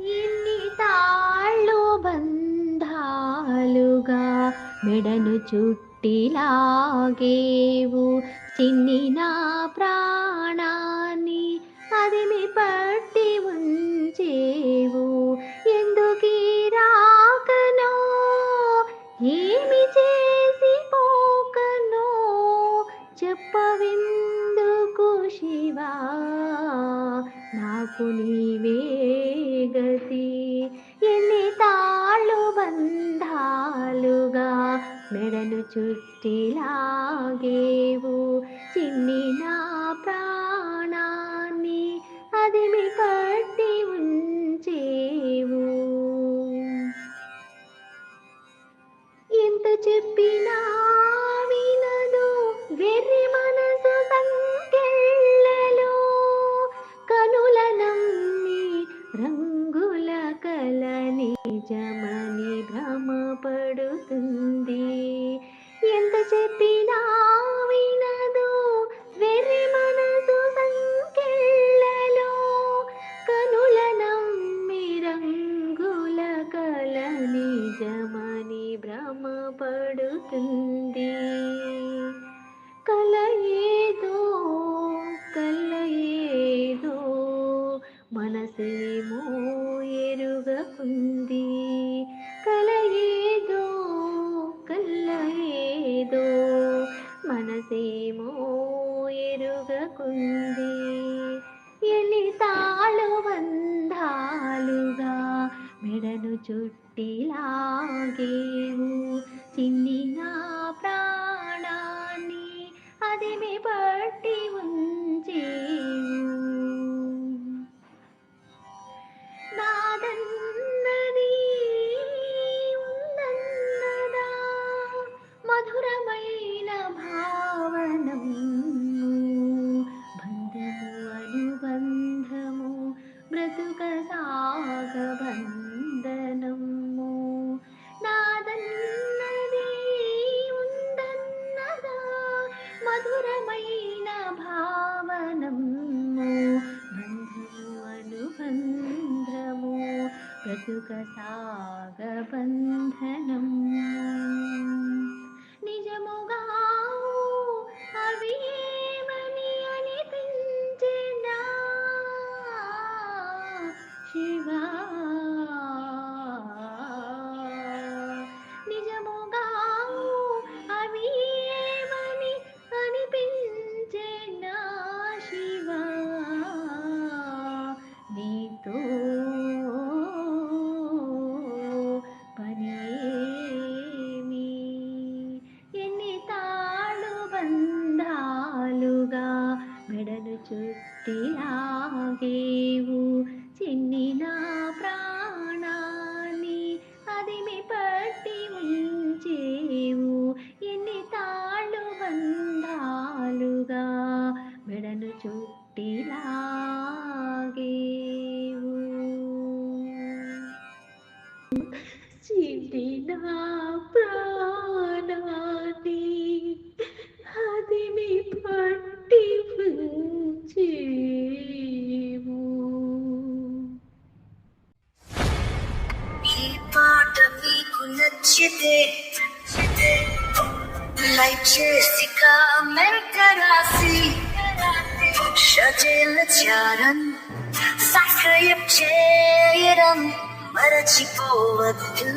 ఎన్ని తాళ్ళు బంధాలుగా మెడను చుట్టిలాగేవు. చిన్ని నా ప్రాణాన్ని అదిమి పట్టి ఉంచేవు. ఎందుకీ రాకనో? ఏమి చేసి పోకనో? చెప్పవిందుకు శివా. నాకు నీ చుట్టిలాగేవు చిన్ని నా ప్రాణాన్ని అదిమి పట్టి ఉంచేవు చెప్పినా వినదు వెర్రి మనసు సంకెళ్ళలో కనుల నమ్మి రంగుల కల నిజమని భ్రమపడుతుంది కల ఏదో కల ఏదో మనసేమో ఎరుగకుంది. కల ఏదో మనసేమో ఎరుగకుంది. ఎన్ని తాళు బంధాలుగా మెడను చుట్టిలాగేవు. చిన్ని నా ప్రాణాన్ని అది మీ పట్టి ఉంది. బ్రతుక సాగ బంధనము నాదన్నది ఉందన్నదా మధురమైన భావనము బంధము అనుబంధము బ్రతుక సాగ ప్రాణాన్ని అది మీ పట్టి ఉంచేవు. ఎన్ని తాళ్ళు బంధాలుగా మెడను చుట్టిలాగేవు. చిన్ని ప్రాణాన్ని అది మీ పట్టి ఉంచేవు. నచ్చితే లైక్ చేసి కామెంట్ రాసి. షజేల చారన్ సబ్స్క్రైబ్ చేయడం మరచిపోవద్దు.